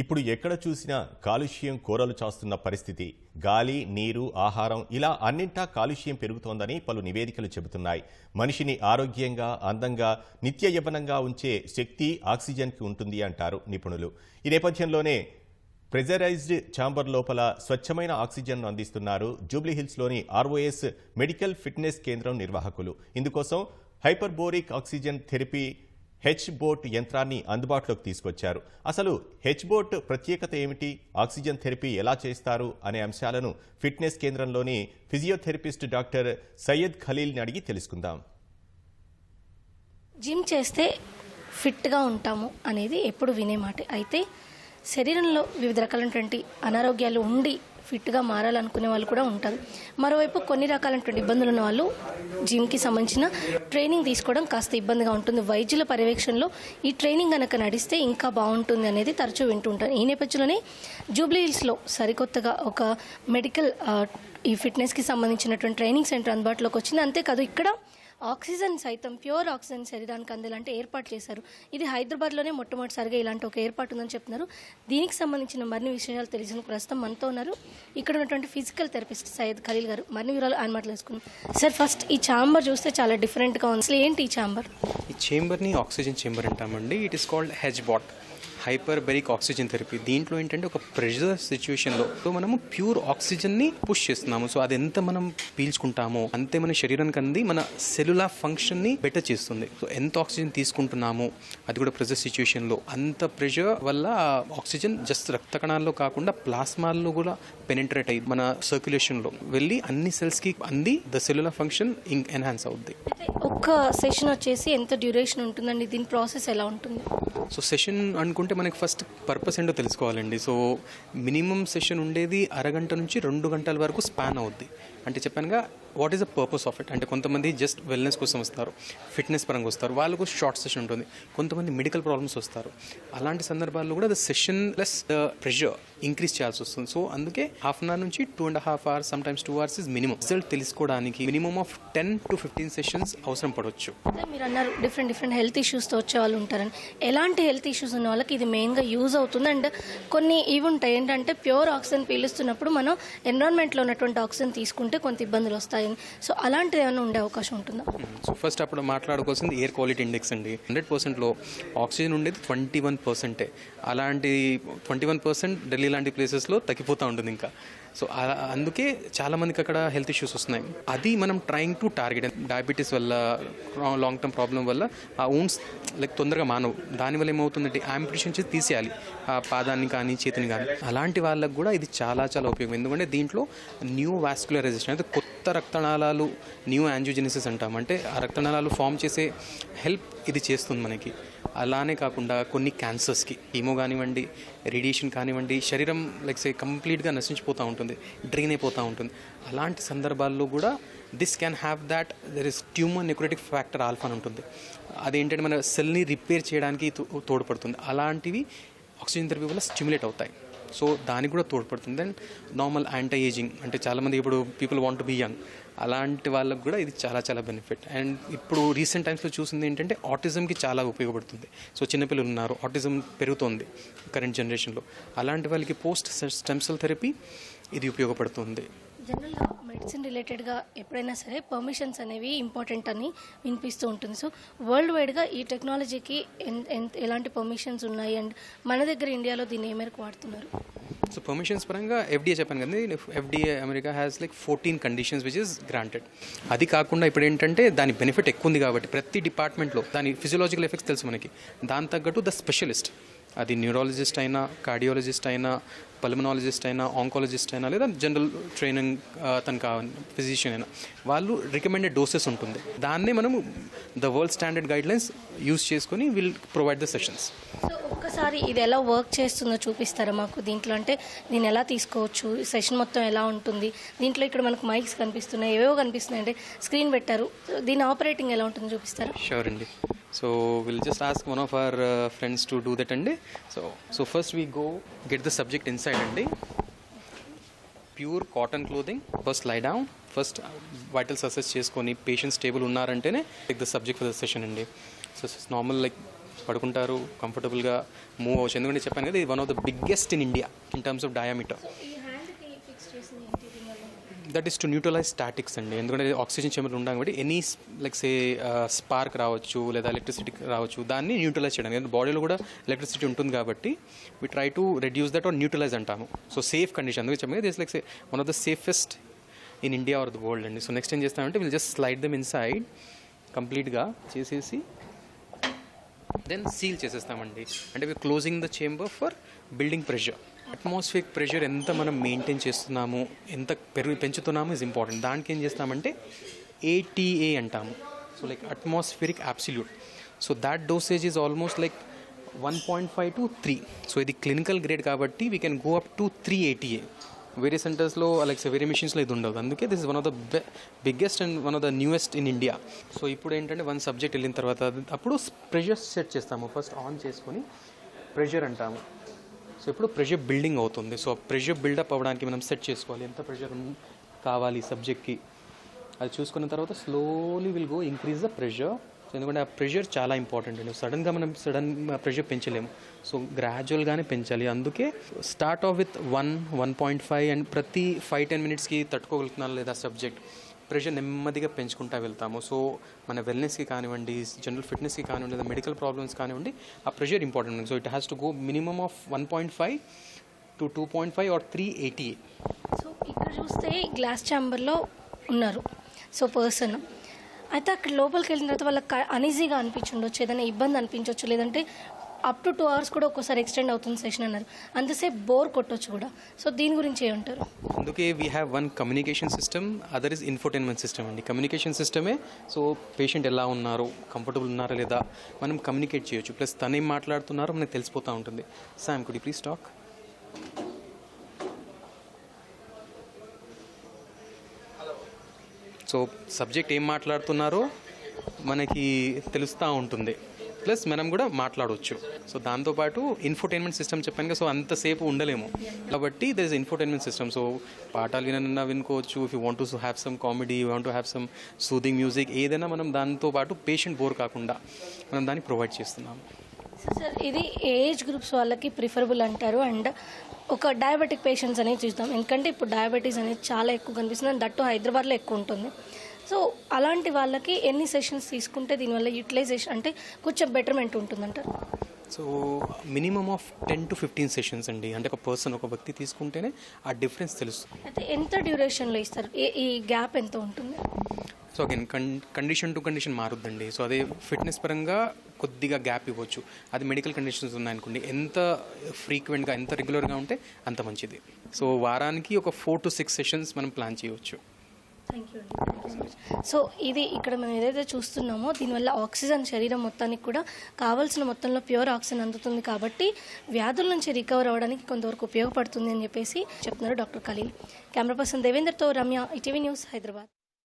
ఇప్పుడు ఎక్కడ చూసినా కాలుష్యం కూరలు చాస్తున్న పరిస్థితి. గాలి నీరు ఆహారం ఇలా అన్నింటా కాలుష్యం పెరుగుతోందని పలు నివేదికలు చెబుతున్నాయి. మనిషిని ఆరోగ్యంగా అందంగా నిత్య యవనంగా ఉంచే శక్తి ఆక్సిజన్కి ఉంటుంది అంటారు నిపుణులు. ఈ నేపథ్యంలోనే ప్రెజరైజ్డ్ ఛాంబర్ లోపల స్వచ్ఛమైన ఆక్సిజన్ను అందిస్తున్నారు జూబ్లీహిల్స్లోని ఆర్ఓఎస్ మెడికల్ ఫిట్నెస్ కేంద్రం నిర్వాహకులు. ఇందుకోసం hyperbaric oxygen therapy H bot యంత్రాన్ని అందుబాటులోకి తీసుకొచ్చారు. అసలు హెచ్ బోట్ ప్రత్యేకత ఏమిటి? ఆక్సిజన్ థెరపీ ఎలా చేస్తారు? అనే అంశాలను ఫిట్నెస్ కేంద్రంలోని ఫిజియోథెరపిస్ట్ డాక్టర్ సయ్యద్ ఖలీల్ని అడిగి తెలుసుకుందాం. జిమ్ చేస్తే ఫిట్గా ఉంటాము అనేది ఎప్పుడు వినే మాట అయితే శరీరంలో వివిధ రకాలైనటువంటి అనారోగ్యాలు ఉండి ఫిట్గా మారాలనుకునే వాళ్ళు కూడా ఉంటారు. మరోవైపు కొన్ని రకాలైనటువంటి ఇబ్బందులు ఉన్న వాళ్ళు జిమ్కి సంబంధించిన ట్రైనింగ్ తీసుకోవడం కాస్త ఇబ్బందిగా ఉంటుంది. వైద్యుల పర్యవేక్షణలో ఈ ట్రైనింగ్ కనుక నడిస్తే ఇంకా బాగుంటుంది అనేది తరచూ వింటూ ఉంటారు. ఈ నేపథ్యంలోనే జూబ్లీ హిల్స్లో సరికొత్తగా ఒక మెడికల్ ఈ ఫిట్నెస్కి సంబంధించినటువంటి ట్రైనింగ్ సెంటర్ అందుబాటులోకి వచ్చింది. అంతేకాదు ఇక్కడ ఆక్సిజన్ సైతం ప్యూర్ ఆక్సిజన్ శరీరానికి అందేలాంటి ఏర్పాటు చేశారు. ఇది హైదరాబాద్లోనే మొట్టమొదటిసారిగా ఇలాంటి ఒక ఏర్పాటు ఉందని చెప్తున్నారు. దీనికి సంబంధించిన మరిన్ని విషయాలు తెలిసిన ప్రస్తుతం మనతో ఉన్నారు. ఇక్కడ ఉన్నటువంటి ఫిజికల్ థెరపిస్ట్ సయ్యద్ ఖలీల్ గారు. మరిన్ని వివరాలు ఆయన మాట్లాడుకున్నాం సార్ ఫస్ట్ ఈ ఛాంబర్ చూస్తే చాలా డిఫరెంట్గా ఉంది. అసలు ఏంటి ఈ ఛాంబర్? ఈ చేంబర్ని ఆక్సిజన్ చేంబర్ అంటామండి. It is called H bot hyperbaric oxygen therapy. దీంట్లో ఏంటంటే ఒక ప్రెషర్ సిచ్యువేషన్లో సో మనము ప్యూర్ ఆక్సిజన్ని పుష్ చేస్తున్నాము. సో అది ఎంత మనం పీల్చుకుంటామో అంతే మన శరీరానికి అంది మన సెల్యులార్ ఫంక్షన్ని బెటర్ చేస్తుంది. సో ఎంత ఆక్సిజన్ తీసుకుంటున్నామో అది కూడా ప్రెషర్ సిచ్యువేషన్లో. అంత ప్రెషర్ వల్ల ఆక్సిజన్ జస్ట్ రక్త కణాల్లో కాకుండా ప్లాస్మాల్లో కూడా పెనిట్రేట్ అయ్యి మన సర్క్యులేషన్లో వెళ్ళి అన్ని సెల్స్కి అంది ద సెల్యులార్ ఫంక్షన్ ఎన్హాన్స్ అవుద్ది. ఒక్క సెషన్ వచ్చేసి ఎంత డ్యూరేషన్ ఉంటుందండి? దీని ప్రాసెస్ ఎలా ఉంటుంది? సో సెషన్ అనుకుంటే మనకి ఫస్ట్ పర్పస్ ఏంటో తెలుసుకోవాలండి. సో మినిమం సెషన్ ఉండేది అరగంట నుంచి రెండు గంటల వరకు స్పాన్ అవుద్ది. అంటే చెప్పానుగా what is the purpose of it అంటే కొంతమంది జస్ట్ వెల్నెస్ కోసం వస్తారు ఫిట్నెస్ పరంగా వస్తారు వాళ్ళకు షార్ట్ సెషన్ ఉంటుంది. కొంతమంది మెడికల్ ప్రాబ్లమ్స్ వస్తారు. అలాంటి సందర్భాల్లో కూడా the session plus the pressure increase చేయాల్సి వస్తుంది. సో అందుకే హాఫ్ అన్ అవర్ నుంచి two and half hours some times two hours is minimum result తెలుసుకోవడానికి minimum of ten to fifteen sessions అవసరం పడవచ్చు. మీరు అన్నారు డిఫరెంట్ డిఫరెంట్ హెల్త్ ఇష్యూస్తో వచ్చే వాళ్ళు ఉంటారని. ఎలాంటి హెల్త్ ఇష్యూస్ ఉన్న వాళ్ళకి ఇది మెయిన్గా యూజ్ అవుతుంది. అండ్ కొన్ని ఇవి ఉంటాయి. ఏంటంటే ప్యూర్ ఆక్సిజన్ పీలుస్తున్నప్పుడు మనం ఎన్విరాన్మెంట్లో ఉన్నటువంటి ఆక్సిజన్ తీసుకుంటే కొంత ఇబ్బందులు వస్తాయని సో అలాంటిది ఏమైనా ఉండే అవకాశం ఉంటుందా? సో ఫస్ట్ అప్పుడు మాట్లాడుకోవాల్సింది ఎయిర్ క్వాలిటీ ఇండెక్స్ అండి. హండ్రెడ్ పర్సెంట్లో ఆక్సిజన్ ఉండేది ట్వంటీ వన్ పర్సెంటే అలాంటి ట్వంటీ వన్ పర్సెంట్ ఢిల్లీ లాంటి ప్లేసెస్లో తగ్గిపోతూ ఉంటుంది ఇంకా. సో అలా- అందుకే చాలా మందికి అక్కడ హెల్త్ ఇష్యూస్ వస్తున్నాయి. అది మనం ట్రయింగ్ టు టార్గెట్ డయాబెటీస్ వల్ల లాంగ్ టర్మ్ ప్రాబ్లం వల్ల ఆ ఊన్స్ లైక్ తొందరగా మానవు. దానివల్ల ఏమవుతుందంటే ఆంపిటేషన్ చేసి తీసేయాలి. ఆ పాదాన్ని కానీ చేతిని కానీ. అలాంటి వాళ్ళకు కూడా ఇది చాలా చాలా ఉపయోగం. ఎందుకంటే దీంట్లో న్యూ వాస్కులరైజేషన్ అయితే కొత్త రక్తనాళాలు న్యూ యాంజియోజెనిసిస్ అంటాం. అంటే ఆ రక్తనాళాలు ఫామ్ చేసే హెల్ప్ ఇది చేస్తుంది మనకి. అలానే కాకుండా కొన్ని క్యాన్సర్స్కి హీమో కానివ్వండి రేడియేషన్ కానివ్వండి శరీరం లైక్ సే కంప్లీట్గా నశించిపోతూ ఉంటుంది. డ్రైన్ అయిపోతూ ఉంటుంది. అలాంటి సందర్భాల్లో కూడా this can have that there is tumor necrotic factor alpha అని ఉంటుంది. అదేంటంటే మన సెల్ని రిపేర్ చేయడానికి తో- తోడ్పడుతుంది. అలాంటివి ఆక్సిజన్ థెరపీ వల్ల స్టిమ్యులేట్ అవుతాయి. సో దానికి కూడా తోడ్పడుతుంది. అండ్ నార్మల్ యాంటీ ఏజింగ్ అంటే చాలామంది ఇప్పుడు పీపుల్ వాంట్ బీ యంగ్ అలాంటి వాళ్ళకు కూడా ఇది చాలా చాలా బెనిఫిట్ అండ్ ఇప్పుడు రీసెంట్ టైమ్స్లో చూసింది ఏంటంటే ఆటిజంకి చాలా ఉపయోగపడుతుంది. సో చిన్నపిల్లలు ఉన్నారు ఆటిజం పెరుగుతుంది కరెంట్ జనరేషన్లో అలాంటి వాళ్ళకి పోస్ట్ స్టెమ్ సెల్ థెరపీ ఇది ఉపయోగపడుతుంది. జనరల్గా మెడిసిన్ రిలేటెడ్గా ఎప్పుడైనా సరే పర్మిషన్స్ అనేవి ఇంపార్టెంట్ అని వినిపిస్తూ ఉంటుంది. సో వరల్డ్ వైడ్గా ఈ టెక్నాలజీకి ఎలాంటి పర్మిషన్స్ ఉన్నాయి? అండ్ మన దగ్గర ఇండియాలో దీన్ని ఏ మేరకు వాడుతున్నారు? సో పర్మిషన్స్ పరంగా ఎఫ్డీఏ చెప్పాను కదా FDA America has like fourteen conditions which is granted అది కాకుండా ఇప్పుడు ఏంటంటే దాని బెనిఫిట్ ఎక్కువ ఉంది కాబట్టి ప్రతి డిపార్ట్మెంట్లో దాని ఫిజియలాజికల్ ఎఫెక్ట్స్ తెలుసు మనకి. దాని తగ్గట్టు ద స్పెషలిస్ట్ అది న్యూరాలజిస్ట్ అయినా కార్డియాలజిస్ట్ అయినా పల్మనాలజిస్ట్ అయినా ఆంకాలజిస్ట్ అయినా లేదా జనరల్ ట్రైనింగ్ తను కావాలి ఫిజిషియన్ అయినా వాళ్ళు రికమెండెడ్ డోసెస్ ఉంటుంది. దాన్నే మనము the world standard guidelines use చేసుకొని will provide the sessions so ఒక్కసారి ఇది ఎలా వర్క్ చేస్తుందో చూపిస్తారా మాకు? దీంట్లో అంటే దీన్ని ఎలా తీసుకోవచ్చు? సెషన్ మొత్తం ఎలా ఉంటుంది? దీంట్లో ఇక్కడ మనకు మైక్స్ కనిపిస్తున్నాయి ఏవేవో కనిపిస్తున్నాయి అంటే స్క్రీన్ పెట్టారు. దీని ఆపరేటింగ్ ఎలా ఉంటుందో చూపిస్తారా? షూర్ అండి. So will just ask one of our friends to do that అండి. So so first we go get the subject inside అండి. Pure cotton clothing first lie down first vitals assess చేసుకొని patient stable ఉన్నారంటేనే like the subject for the session అండి. So normal like పడుకుంటారు కంఫర్టబుల్గా move అవచ్చు ఎందుకంటే చెప్పాను కదా ఇది one of the biggest in India in terms of diameter that is to neutralize statics అండి. ఎందుకంటే ఆక్సిజన్ చెంబర్లు ఉండడం కాబట్టి ఎనీ లైక్ సే స్పార్క్ రావచ్చు లేదా ఎలక్ట్రిసిటీ రావచ్చు దాన్ని న్యూట్రలైజ్ చేయడానికి. ఎందుకంటే బాడీలో కూడా ఎలక్ట్రిసిటీ ఉంటుంది కాబట్టి we try to reduce that or neutralize అంటాము. సో సేఫ్ కండిషన్ అందుకే చెప్పాను this like say one of the safest in India or the world అండి. సో నెక్స్ట్ ఏం చేస్తామంటే will just slide them inside కంప్లీట్గా చేసేసి దెన్ సీల్ చేసేస్తామండి. అంటే we closing the chamber for building pressure atmosphere pressure ఎంత మనం మెయింటైన్ చేస్తున్నాము ఎంత పెరుగు పెంచుతున్నాము ఇస్ ఇంపార్టెంట్ దానికి ఏం చేస్తామంటే ఏటీఏ అంటాము. So like atmospheric absolute so that dosage is almost like one point five to three so ఇది క్లినికల్ గ్రేడ్ కాబట్టి we can go up to three ATA వేరే సెంటర్స్లో లైక్ వేరే మిషన్స్లో ఇది ఉండదు. అందుకే this is one of the biggest and one of the newest in India so ఇప్పుడు ఏంటంటే వన్ సబ్జెక్ట్ వెళ్ళిన తర్వాత అప్పుడు ప్రెషర్ సెట్ చేస్తాము. ఫస్ట్ ఆన్ చేసుకొని ప్రెషర్ అంటాము. సో ఇప్పుడు ప్రెషర్ బిల్డింగ్ అవుతుంది. సో ప్రెషర్ బిల్డప్ అవ్వడానికి మనం సెట్ చేసుకోవాలి. ఎంత ప్రెషర్ కావాలి సబ్జెక్ట్కి అది చూసుకున్న తర్వాత slowly will go increase the pressure so ఎందుకంటే ఆ ప్రెషర్ చాలా ఇంపార్టెంట్ అండి. సడన్గా మనం సడన్ ప్రెషర్ పెంచలేము. సో గ్రాడ్యువల్గానే పెంచాలి. అందుకే start off with one one point five and ప్రతి ఫైవ్ టెన్ మినిట్స్కి తట్టుకోగలుగుతున్నారు లేదా సబ్జెక్ట్ ప్రెషర్ నెమ్మదిగా పెంచుకుంటా వెళ్తాము. సో మన వెల్నెస్కి కానివ్వండి జనరల్ ఫిట్నెస్కి కానివ్వండి లేదా మెడికల్ ప్రాబ్లమ్స్ కానివ్వండి ఆ pressure important so it has to go minimum of one point five to two point five or three eighty so ఇక్కడ చూస్తే గ్లాస్ ఛాంబర్లో ఉన్నారు. సో పర్సన్ అయితే అక్కడ లోపలికి వెళ్ళిన తర్వాత వాళ్ళకి అనీజీగా అనిపించుండొచ్చు. ఏదైనా ఇబ్బంది అనిపించవచ్చు లేదంటే అప్ టు టూ అవర్స్ కూడా ఒక్కోసారి ఎక్స్టెండ్ అవుతుంది సెషన్ అన్నారు. అంతసేపు బోర్ కొట్టొచ్చు కూడా. సో దీని గురించి ఏమంటారు? అందుకే we have one communication system other is infotainment system అండి. కమ్యూనికేషన్ సిస్టమే సో పేషెంట్ ఎలా ఉన్నారు కంఫర్టబుల్ ఉన్నారా లేదా మనం కమ్యూనికేట్ చేయొచ్చు. ప్లస్ తను ఏం మాట్లాడుతున్నారో మనకు తెలిసిపోతూ ఉంటుంది. సామ్ కుడి ప్లీజ్ టాక్ సో సబ్జెక్ట్ ఏం మాట్లాడుతున్నారో మనకి తెలుస్తూ ఉంటుంది. ప్లస్ మనం కూడా మాట్లాడవచ్చు సో దాంతోపాటు ఇన్ఫోటైన్మెంట్ సిస్టమ్ చెప్పాను కదా సో అంతసేపు ఉండలేము. కాబట్టి there is infotainment system so పాఠాలు వినన్నా వినుకోవచ్చు. If you want to have some comedy want to have some soothing music ఏదైనా మనం దాంతోపాటు పేషెంట్ బోర్ కాకుండా మనం దాన్ని ప్రొవైడ్ చేస్తున్నాము. సార్ ఇది ఏజ్ గ్రూప్స్ వాళ్ళకి ప్రిఫరబుల్ అంటారు. అండ్ ఒక డయాబెటిక్ పేషెంట్స్ అనేది చూద్దాం. ఎందుకంటే ఇప్పుడు డయాబెటీస్ అనేది చాలా ఎక్కువ కనిపిస్తుంది. అండ్ దట్టు హైదరాబాద్లో ఎక్కువ ఉంటుంది. సో అలాంటి వాళ్ళకి ఎన్ని సెషన్స్ తీసుకుంటే దీనివల్ల యూటిలైజేషన్ అంటే కొంచెం బెటర్మెంట్ ఉంటుందంటారు so minimum of ten to fifteen sessions అండి. అంటే ఒక పర్సన్ ఒక వ్యక్తి తీసుకుంటేనే ఆ డిఫరెన్స్ తెలుస్తుంది. అయితే ఎంత డ్యూరేషన్లో ఇస్తారు? ఈ గ్యాప్ ఎంత ఉంటుంది? So again con condition to condition మారుద్దండి. So అదే ఫిట్నెస్ పరంగా కొద్దిగా గ్యాప్ ఇవ్వచ్చు. అది మెడికల్ కండిషన్స్ ఉన్నాయనుకోండి. ఎంత ఫ్రీక్వెంట్గా ఎంత రెగ్యులర్గా ఉంటే అంత మంచిది. సో వారానికి ఒక ఫోర్ టు సిక్స్ సెషన్స్ మనం ప్లాన్ చేయవచ్చు థ్యాంక్ యూ సో ఇది ఇక్కడ మనం ఏదైతే చూస్తున్నామో దీనివల్ల ఆక్సిజన్ శరీరం మొత్తానికి కూడా కావాల్సిన మొత్తంలో ప్యూర్ ఆక్సిజన్ అందుతుంది కాబట్టి వ్యాధుల నుంచి రికవర్ అవ్వడానికి కొంతవరకు ఉపయోగపడుతుంది అని చెప్పేసి చెప్తున్నారు డాక్టర్ ఖలీల్. కెమెరా పర్సన్ దేవేందర్తో రమ్య ఈటీవీ న్యూస్ హైదరాబాద్.